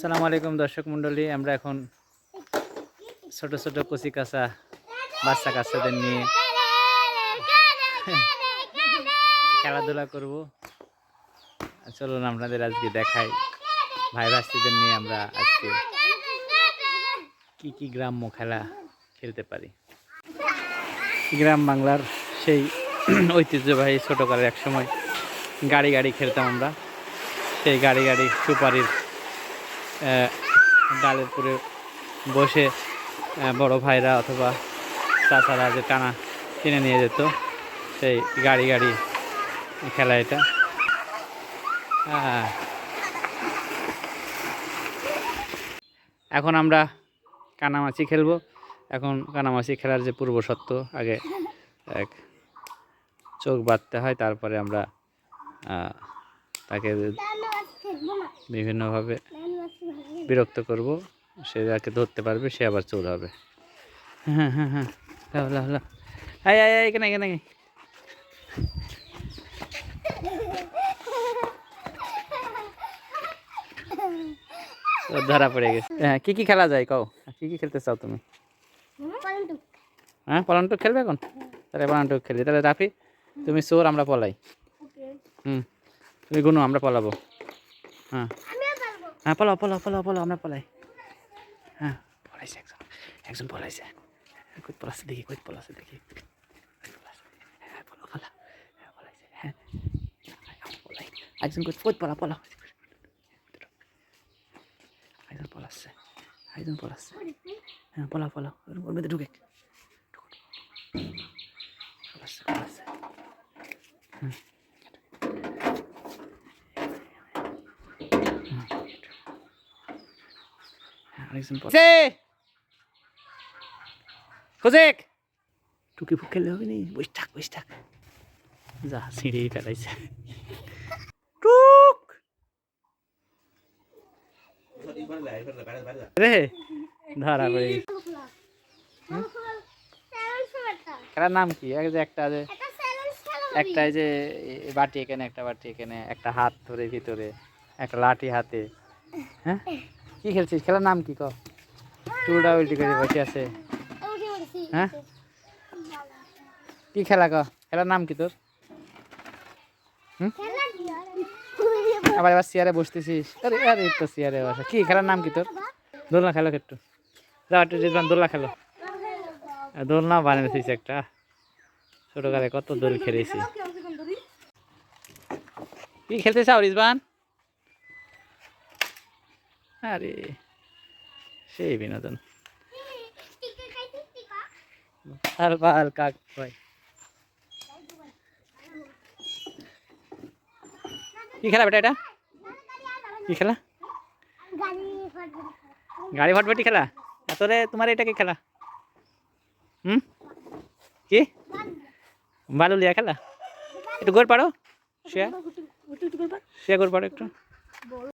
আসসালামু আলাইকুম দর্শক মণ্ডলী, আমরা এখন ছোট ছোট কচি কাঁচা বাচ্চা কাচ্চাদের নিয়ে খেলাধুলা করব। চলুন আপনাদের আজকে দেখাই, ভাই ভাস্তিদের নিয়ে আমরা আজকে কি কি গ্রাম্য খেলা খেলতে পারি। গ্রাম বাংলার সেই ঐতিহ্যবাহী ছোটোকালের এক সময় গাড়ি গাড়ি খেলতাম আমরা। সেই গাড়ি গাড়ি সুপারির ডালের পরে বসে বড় ভাইরা অথবা চাচারা যে টানা কিনে নিয়ে যেত সেই গাড়ি গাড়ি খেলা এটা। এখন আমরা কানামাছি খেলব। এখন কানামাছি খেলার যে পূর্ব সত্য আগে এক চোখ বাঁধতে হয় তারপরে আমরা তাকে বিভিন্নভাবে বিরক্ত করব সে যাকে ধরতে পারবে সে আবার চোর হবে। হ্যাঁ হ্যাঁ হ্যাঁ। লাও লাও লাও। আয় আয় আয় এখানে এখানে ধরা পড়ে গেছে। হ্যাঁ কি কি খেলা যায় কও? কি কি খেলতে চাও তুমি? হ্যাঁ পলান্টুক খেলবে এখন? তাহলে পলান্টুক খেলি। তাহলে রাফি তুমি চোর আমরা পলাই। হুম তুমি গুনো আমরা পলাবো। হ্যাঁ। হ্যাঁ পলাও পলাও পলাও পলাও আমরা পলাই। হ্যাঁ পলাইছে একজন। একজন পলাইছে। কই পলাছে দেখি কই পলাছে দেখি। হ্যাঁ পলাও পলা হ্যাঁ পলাইছে হ্যাঁ। পলাই একজন কই কই পলা পলাও। একজন পলাচ্ছে একজন পলাচ্ছে হ্যাঁ পলাও পলাও। ওর মধ্যে ঢুকো, ঢুকো। পলাচ্ছে পলাচ্ছে আরেকজন পড়ছে খোঁজেক টুকি ফুক খেললে হবে নি বস থাক বস থাক যা ছিঁড়েই ফেলাইছে টুক রে ধরা পড়ে। খেলার নাম কি এক যে একটা যে একটা এই যে বাটি এখানে একটা বাটি এখানে একটা হাত ধরে ভিতরে একটা লাঠি হাতে হ্যাঁ কি খেলছিস? খেলার নাম কি ক? চুলটা উল্টি করে বসে আছে। হ্যাঁ? কি খেলা ক? খেলার নাম কি তোর? আবার এবার চেয়ারে বসতেছিস। আরে আরে তো চেয়ারে বসা। কি, খেলার নাম কি তোর? দোলনা খেলো একটু। যাও একটু রিজবান দোলনা খেলো। দোলনা বানিয়েছিস একটা। ছোটকালে কত দোল খেলেছি। কি খেলতে চাও রিজবান? আরে সেই বিনোদন। কি খেলা বেটা এটা? কি খেলা? গাড়ি ফটফটি খেলা? তোরে তোমার এটা কি খেলা? হুম? কি? বালু লিয়া খেলা? একটু গোর পারো শেয়া শেয়া গোর পারো একটু।